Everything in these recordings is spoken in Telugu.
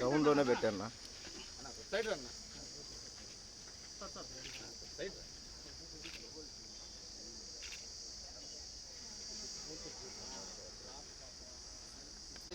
డౌన్లోనే పెట్టాను. సైడ్ రన్న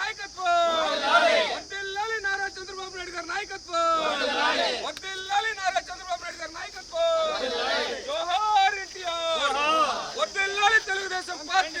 నాయకత్వం వర్ధిల్లాలి నారా చంద్రబాబు నాయుడు గారి నాయకత్వం వర్ధిల్లాలి నారా చంద్రబాబు నాయుడు గారి నాయకత్వం జోహార్ ఎన్టీఆర్ వర్ధిల్లాలి తెలుగుదేశం పార్టీ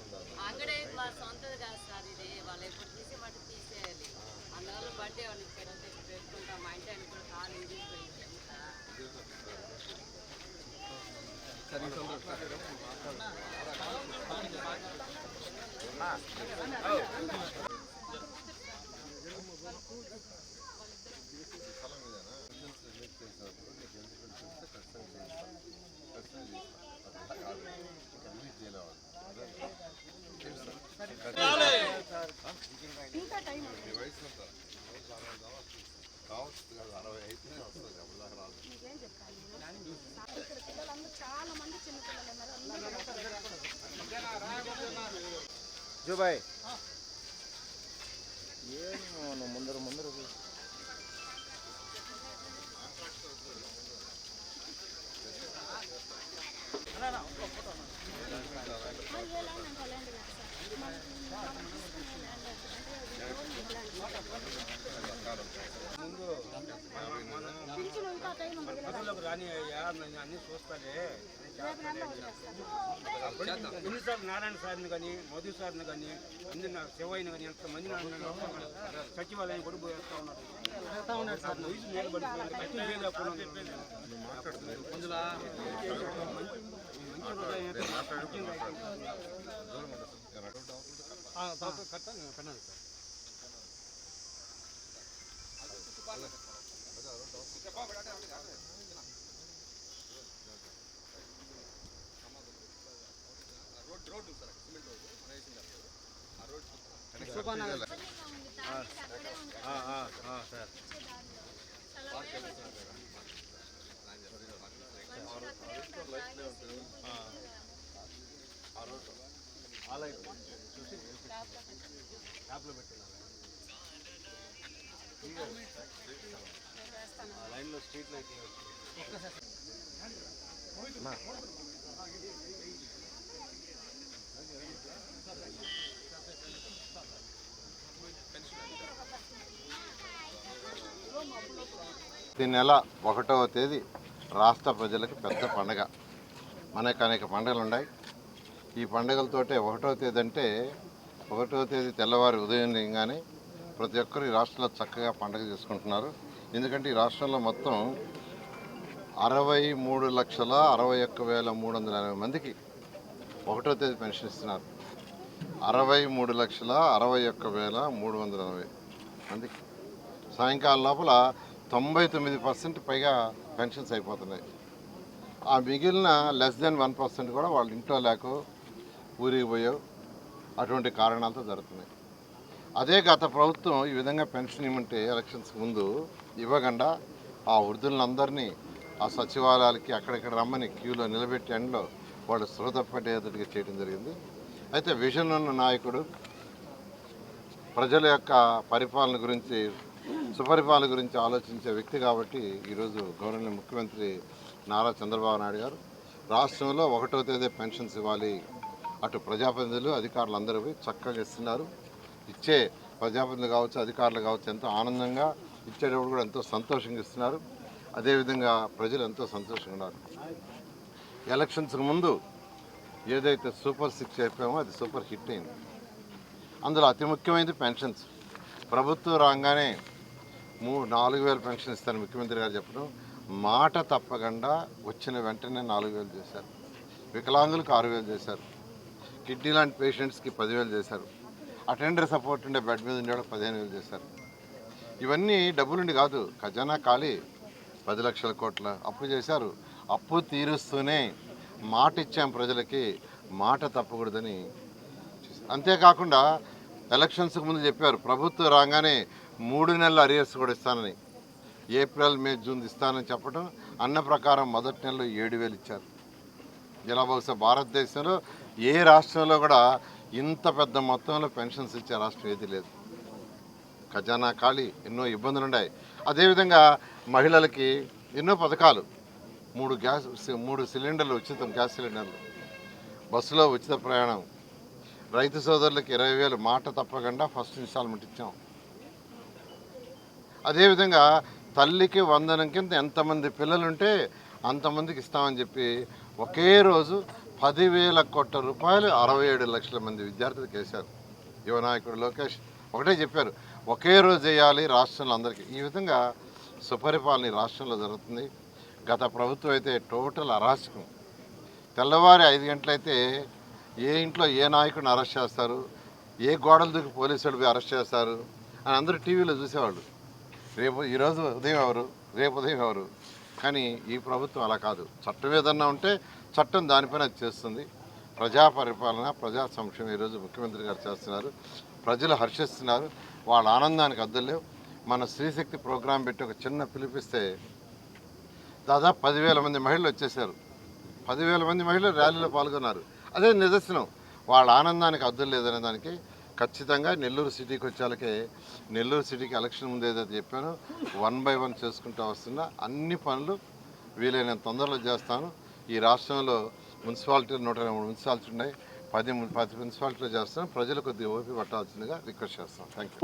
అంగడే మా సొంతది కాదు సార్ ఇది. వాళ్ళు ఎప్పుడు తీసి మట్టి తీసేయాలి. అందువల్ల బర్త్డే వాళ్ళు పెట్టుకుంటాం. మా ఇంటి ఆయన కూడా కాలు ఇరిగిపోయింది బాయ్. ఏమో ముందర ముందర ఫోటో ఎన్నిసార్లు నారాయణ సార్ని కానీ మోదీ సార్ని కానీ అందరి నాకు శివయ్యని కానీ ఎంతమంది సచివాలయం కూడా పోయేస్తా ఉన్నారు సార్. వయసు మీద road road sir cement road మన వేసింది ఆ పెట్టినారు లైన్లో స్ట్రీట్ లైట్ నెల ఒకటవ తేదీ రాష్ట్ర ప్రజలకు పెద్ద పండగ. అనేక అనేక పండుగలు ఉన్నాయి. ఈ పండుగలతోటే ఒకటవ తేదీ అంటే ఒకటవ తేదీ తెల్లవారి ఉదయం కానీ ప్రతి ఒక్కరు ఈ రాష్ట్రంలో చక్కగా పండుగ చేసుకుంటున్నారు. ఎందుకంటే ఈ రాష్ట్రంలో మొత్తం అరవై మూడు లక్షల అరవై ఒక్క వేల మూడు వందల ఎనభై మందికి ఒకటో తేదీ పెన్షన్ ఇస్తున్నారు. అరవై మూడు లక్షల అరవై ఒక్క వేల మూడు వందల ఎనభై మందికి. సాయంకాలం లోపల తొంభై తొమ్మిది పర్సెంట్ పైగా పెన్షన్స్ అయిపోతున్నాయి. ఆ మిగిలిన లెస్ దెన్ వన్ పర్సెంట్ కూడా వాళ్ళ ఇంట్లో లేక ఊరికి పోయో అటువంటి కారణాలతో జరుగుతున్నాయి. అదే గత ప్రభుత్వం ఈ విధంగా పెన్షన్ ఇవ్వమంటే ఎలక్షన్స్ ముందు ఇవ్వకుండా ఆ వృద్ధులందరినీ ఆ సచివాలయాలకి అక్కడక్కడ రమ్మని క్యూలో నిలబెట్టి ఎండలో వాళ్ళు శ్రోత చేయడం జరిగింది. అయితే విజన్ ఉన్న నాయకుడు ప్రజల యొక్క పరిపాలన గురించి సుపరిపాలన గురించి ఆలోచించే వ్యక్తి కాబట్టి ఈరోజు గవర్నర్ ముఖ్యమంత్రి నారా చంద్రబాబు నాయుడు గారు రాష్ట్రంలో ఒకటో తేదీ పెన్షన్స్ ఇవ్వాలి. అటు ప్రజాప్రతినిధులు అధికారులు అందరూ పోయి చక్కగా ఇస్తున్నారు. ఇచ్చే ప్రజాప్రతినిధులు కావచ్చు అధికారులు కావచ్చు ఎంతో ఆనందంగా ఇచ్చేటప్పుడు కూడా ఎంతో సంతోషంగా ఇస్తున్నారు. అదేవిధంగా ప్రజలు ఎంతో సంతోషంగా ఉన్నారు. ఎలక్షన్స్కి ముందు ఏదైతే సూపర్ సిక్స్ చెప్పామో అది సూపర్ హిట్ అయింది. అందులో అతి ముఖ్యమైనది పెన్షన్స్. ప్రభుత్వం రాగానే మూడు నాలుగు వేలు పెన్షన్ ఇస్తాను ముఖ్యమంత్రి గారు చెప్పడం. మాట తప్పకుండా వచ్చిన వెంటనే నాలుగు వేలు చేశారు. వికలాంగులకు ఆరు వేలు చేశారు. కిడ్నీ లాంటి పేషెంట్స్కి పదివేలు చేశారు. అటెండర్ సపోర్ట్ ఉండే బెడ్ మీద ఉండేవాడు పదిహేను వేలు చేశారు. ఇవన్నీ డబ్బులుండి కాదు ఖజానా ఖాళీ. పది లక్షల కోట్ల అప్పు చేశారు. అప్పు తీరుస్తూనే మాట ఇచ్చాం ప్రజలకి మాట తప్పకూడదని అంతేకాకుండా ఎలక్షన్స్కి ముందు చెప్పారు ప్రభుత్వం రాగానే మూడు నెలల అరియర్స్ కూడా ఇస్తానని. ఏప్రిల్ మే జూన్ ఇస్తానని చెప్పడం అన్న ప్రకారం మొదటి నెలలో ఏడు వేలు ఇచ్చారు. ఇలా బహుశా భారతదేశంలో ఏ రాష్ట్రంలో కూడా ఇంత పెద్ద మొత్తంలో పెన్షన్స్ ఇచ్చే రాష్ట్రం ఏది లేదు. ఖజానా ఖాళీ ఎన్నో ఇబ్బందులు ఉన్నాయి అదేవిధంగా మహిళలకి ఎన్నో పథకాలు. మూడు గ్యాస్ మూడు సిలిండర్లు ఉచితం గ్యాస్ సిలిండర్లు. బస్సులో ఉచిత ప్రయాణం. రైతు సోదరులకు ఇరవై వేలు మాట తప్పకుండా ఫస్ట్ ఇన్స్టాల్మెంట్ ఇచ్చాం. అదేవిధంగా తల్లికి వందనం కింద ఎంతమంది పిల్లలుంటే అంతమందికి ఇస్తామని చెప్పి ఒకే రోజు పదివేల కోట్ల రూపాయలు అరవై ఏడు లక్షల మంది విద్యార్థులకు వేశారు యువ నాయకుడు లోకేష్ ఒకటే చెప్పారు ఒకే రోజు చేయాలి రాష్ట్రంలో అందరికీ. ఈ విధంగా సుపరిపాలన రాష్ట్రంలో జరుగుతుంది. గత ప్రభుత్వం అయితే టోటల్ అరాచకం. తెల్లవారి ఐదు గంటలైతే ఏ ఇంట్లో ఏ నాయకుడిని అరెస్ట్ చేస్తారు ఏ గోడలు దూకి పోలీసులు పోయి అరెస్ట్ చేస్తారు అని అందరూ టీవీలో చూసేవాళ్ళు. రేపు ఈరోజు ఉదయం ఎవరు రేపు ఉదయం ఎవరు? కానీ ఈ ప్రభుత్వం అలా కాదు. చట్టం ఏదన్నా ఉంటే చట్టం దానిపైన అది చేస్తుంది. ప్రజా పరిపాలన ప్రజా సంక్షేమం ఈరోజు ముఖ్యమంత్రి గారు చేస్తున్నారు. ప్రజలు హర్షిస్తున్నారు. వాళ్ళ ఆనందానికి అద్దలేవు మన స్త్రీశక్తి ప్రోగ్రాం పెట్టి ఒక చిన్న పిలిపిస్తే దాదాపు పదివేల మంది మహిళలు వచ్చేసారు పదివేల మంది మహిళలు ర్యాలీలో పాల్గొన్నారు. అదే నిదర్శనం. వాళ్ళ ఆనందానికి అద్దం లేదనే దానికి ఖచ్చితంగా నెల్లూరు సిటీకి వచ్చేలకే నెల్లూరు సిటీకి ఎలక్షన్ ముందు ఏదైతే చెప్పానో వన్ బై వన్ చేసుకుంటూ వస్తున్నా అన్ని పనులు వీలైనంత తొందరలో చేస్తాను. ఈ రాష్ట్రంలో మున్సిపాలిటీలు నూట ఎనభై మూడు మున్సిపాలిటీ ఉన్నాయి. పది పది మున్సిపాలిటీలో చేస్తున్నాం. ప్రజలు కొద్దిగా ఓపి పట్టాల్సిందిగా రిక్వెస్ట్ చేస్తాం థ్యాంక్ యూ